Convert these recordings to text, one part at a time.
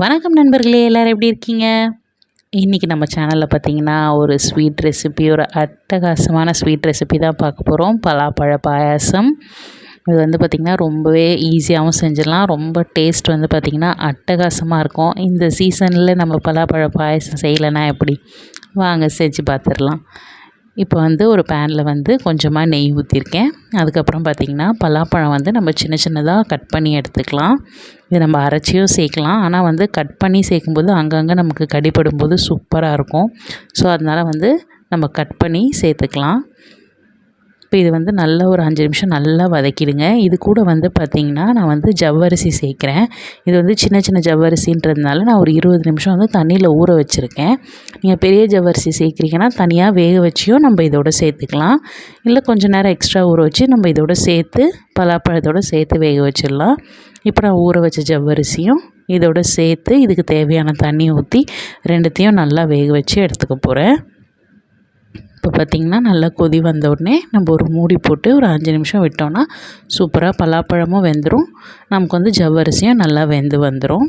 வணக்கம் நண்பர்களே எல்லோரும் எப்படி இருக்கீங்க? இன்றைக்கி நம்ம சேனலில் பார்த்தீங்கன்னா ஒரு ஸ்வீட் ரெசிபி ஒரு அட்டகாசமான ஸ்வீட் ரெசிபி தான் பார்க்க போகிறோம் பலாப்பழ பாயாசம். இது வந்து பார்த்திங்கன்னா ரொம்பவே ஈஸியாகவும் செஞ்சிடலாம். ரொம்ப டேஸ்ட் வந்து பார்த்திங்கன்னா அட்டகாசமாக இருக்கும். இந்த சீசனில் நம்ம பலாப்பழ பாயாசம் செய்யலைன்னா எப்படி? வாங்க செஞ்சு பார்த்துடலாம். இப்போ வந்து ஒரு பேனில் வந்து கொஞ்சமாக நெய் ஊற்றிருக்கேன் அதுக்கப்புறம் பார்த்திங்கன்னா பலாப்பழம் வந்து நம்ம சின்ன சின்னதாக கட் பண்ணி எடுத்துக்கலாம். இது நம்ம அரைச்சியும் சேர்க்கலாம். ஆனால் வந்து கட் பண்ணி சேர்க்கும்போது அங்கங்கே நமக்கு கடிப்படும் போது சூப்பராக இருக்கும். ஸோ அதனால் வந்து நம்ம கட் பண்ணி சேர்த்துக்கலாம். இப்போ இது வந்து நல்லா ஒரு அஞ்சு நிமிஷம் நல்லா வதக்கிடுங்க. இது கூட வந்து பார்த்திங்கன்னா நான் வந்து ஜவ்வரிசி சேர்க்குறேன். இது வந்து சின்ன சின்ன ஜவ்வரிசின்றதுனால நான் ஒரு இருபது நிமிஷம் வந்து தண்ணியில் ஊற வச்சுருக்கேன். நீங்கள் பெரிய ஜவ்வரிசி சேர்க்குறீங்கன்னா தனியாக வேக வச்சியும் நம்ம இதோட சேர்த்துக்கலாம். இல்லை கொஞ்சம் நேரம் எக்ஸ்ட்ரா ஊற வச்சு நம்ம இதோட சேர்த்து பலாப்பழத்தோடு சேர்த்து வேக வச்சிடலாம். இப்போ நான் ஊற வச்ச ஜவ்வரிசியும் இதோட சேர்த்து இதுக்கு தேவையான தண்ணி ஊற்றி ரெண்டுத்தையும் நல்லா வேக வச்சு எடுத்துக்க போகிறேன் இப்போ பார்த்திங்கன்னா நல்லா கொதி வந்த உடனே நம்ம ஒரு மூடி போட்டு ஒரு அஞ்சு நிமிஷம் விட்டோன்னா சூப்பராக பலாப்பழமும் வெந்துடும் நமக்கு வந்து ஜவ்வரிசியும் நல்லா வெந்து வந்துடும்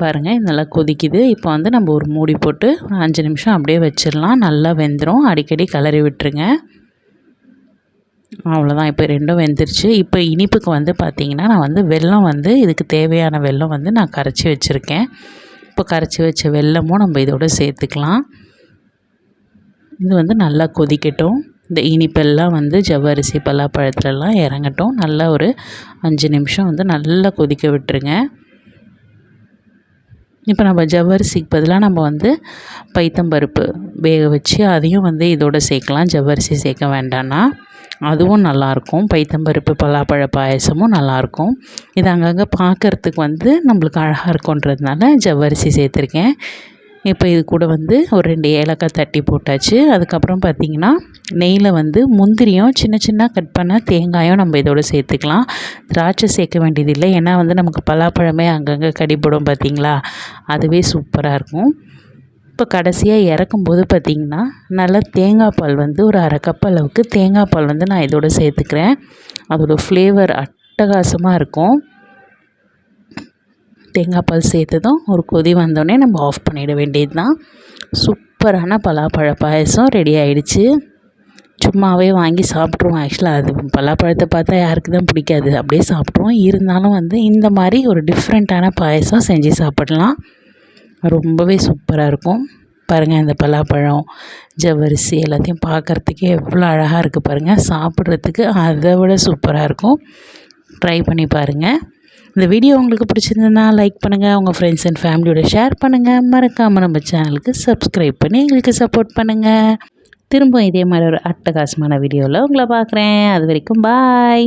பாருங்கள் நல்லா கொதிக்குது. இப்போ வந்து நம்ம ஒரு மூடி போட்டு ஒரு அஞ்சு நிமிஷம் அப்படியே வச்சிடலாம். நல்லா வெந்துடும் அடிக்கடி கிளறி விட்டுருங்க. அவ்வளோதான் இப்போ ரெண்டும் வெந்துருச்சு. இப்போ இனிப்புக்கு வந்து பார்த்திங்கன்னா நான் வந்து வெல்லம் வந்து இதுக்கு தேவையான வெல்லம் வந்து நான் கரைச்சி வச்சுருக்கேன். இப்போ கரைச்சி வச்ச வெல்லமும் நம்ம இதோட சேர்த்துக்கலாம். இது வந்து நல்லா கொதிக்கட்டும். இந்த இனிப்பெல்லாம் வந்து ஜவ்வரிசி பலாப்பழத்துலலாம் இறங்கட்டும். நல்லா ஒரு அஞ்சு நிமிஷம் வந்து நல்லா கொதிக்க விட்டுருங்க. இப்போ நம்ம ஜவ்வரிசிக்கு பதிலாக நம்ம வந்து பைத்தம்பருப்பு வேக வச்சு அதையும் வந்து இதோடு சேர்க்கலாம். ஜவ்வரிசி சேர்க்க வேண்டாம்னா அதுவும் நல்லாயிருக்கும். பைத்தம்பருப்பு பலாப்பழ பாயசமும் நல்லாயிருக்கும். இது அங்கங்கே பார்க்குறதுக்கு வந்து நம்மளுக்கு அழகாக இருக்குன்றதுனால ஜவ்வரிசி சேர்த்துருக்கேன். இப்போ இது கூட வந்து ஒரு ரெண்டு ஏலக்காய் தட்டி போட்டாச்சு. அதுக்கப்புறம் பார்த்திங்கன்னா நெய்யில் வந்து முந்திரியும் சின்ன சின்ன கட் பண்ண தேங்காயும் நம்ம இதோட சேர்த்துக்கலாம். திராட்சை சேர்க்க வேண்டியதில்லை ஏன்னா வந்து நமக்கு பலாப்பழமே அங்கங்கே கடிப்படும் பார்த்திங்களா? அதுவே சூப்பராக இருக்கும். இப்போ கடைசியாக இறக்கும்போது பார்த்திங்கன்னா நல்லா தேங்காய் பால் வந்து ஒரு அரை கப் அளவுக்கு தேங்காய் பால் வந்து நான் இதோட சேர்த்துக்கிறேன். அதோடய ஃப்ளேவர் அட்டகாசமாக இருக்கும். தேங்காய் பால் சேர்த்ததும் ஒரு கொதி வந்தோடனே நம்ம ஆஃப் பண்ணிட வேண்டியது தான் சூப்பரான பலாப்பழ பாயசம் ரெடி ஆகிடுச்சு சும்மாவே வாங்கி சாப்பிட்ருவோம் ஆக்சுவலாக அது பலாப்பழத்தை பார்த்தா யாருக்கு தான் பிடிக்காது. அப்படியே சாப்பிட்ருவோம் இருந்தாலும் வந்து இந்த மாதிரி ஒரு டிஃப்ரெண்ட்டான பாயசம் செஞ்சு சாப்பிடலாம். ரொம்பவே சூப்பராக இருக்கும். பாருங்கள் இந்த பலாப்பழம் ஜவ்வரிசி எல்லாத்தையும் பார்க்குறதுக்கே எவ்வளோ அழகாக இருக்குது பாருங்கள் சாப்பிட்றதுக்கு அதை விட சூப்பராக இருக்கும். ட்ரை பண்ணி பாருங்கள் இந்த வீடியோ உங்களுக்கு பிடிச்சிருந்ததுன்னா லைக் பண்ணுங்கள் உங்கள் ஃப்ரெண்ட்ஸ் அண்ட் ஃபேமிலியோட ஷேர் பண்ணுங்கள் மறக்காமல் நம்ம சேனலுக்கு சப்ஸ்கிரைப் பண்ணி எங்களுக்கு சப்போர்ட் பண்ணுங்கள் திரும்ப இதே மாதிரி ஒரு அட்டகாசமான வீடியோவில் உங்களை பார்க்குறேன். அது வரைக்கும் பாய்